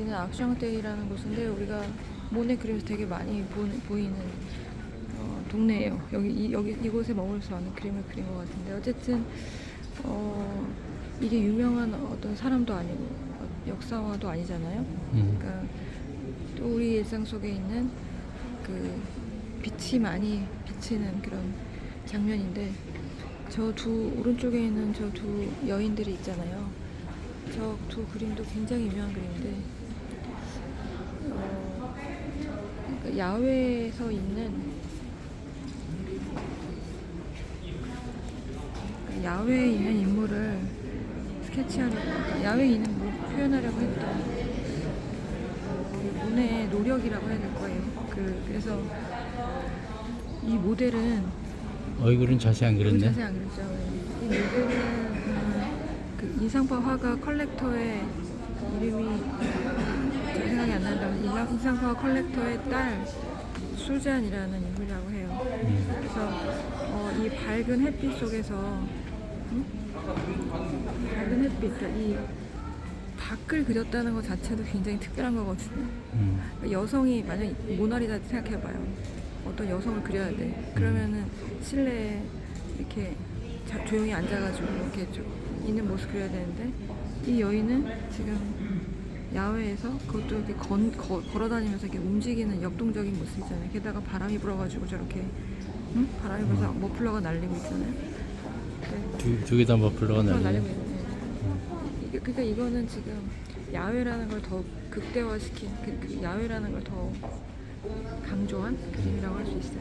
여기는 악샹떼이라는 곳인데 우리가 모네 그림에서 되게 많이 보, 보이는 어, 동네예요. 여기 이, 여기 이곳에 머물러서 많은 그림을 그린 것 같은데 어쨌든 어, 이게 유명한 어떤 사람도 아니고 어, 역사화도 아니잖아요. 음. 그러니까 또 우리 일상 속에 있는 그 빛이 많이 비치는 그런 장면인데 저 두 오른쪽에 있는 저 두 여인들이 있잖아요. 저 두 그림도 굉장히 유명한 그림인데 어, 그러니까 야외에서 있는 그러니까 야외에 있는 인물을 스케치하려고 야외에 있는 인물을 표현하려고 했던 그 문의 노력이라고 해야 될 거예요. 그 그래서 이 모델은 얼굴은 자세히 안 그렸네. 자세히 안 그랬죠. 이 모델은 음, 그 인상파 화가 컬렉터의 이름이 인상- 인상파 컬렉터의 딸 수잔이라는 인물이라고 해요. 음. 그래서 어, 이 밝은 햇빛 속에서 음? 밝은 햇빛, 그러니까 이 밖을 그렸다는 것 자체도 굉장히 특별한 거거든요. 음. 여성이 만약 모나리자 생각해봐요. 어떤 여성을 그려야 돼. 그러면은 실내에 이렇게 자- 조용히 앉아가지고 이렇게 좀 있는 모습 그려야 되는데 이 여인은 지금 야외에서 그것도 이렇게 건, 거, 걸어다니면서 이렇게 움직이는 역동적인 모습 있잖아요. 게다가 바람이 불어가지고 저렇게 응? 바람이 불어서 머플러가 날리고 있잖아요. 네. 두, 두개다 머플러가 날리네. 날리고 있는데 이게 그러니까 이거는 지금 야외라는 걸 더 극대화시킨 그, 그 야외라는 걸 더 강조한 그림이라고 할 수 있어요.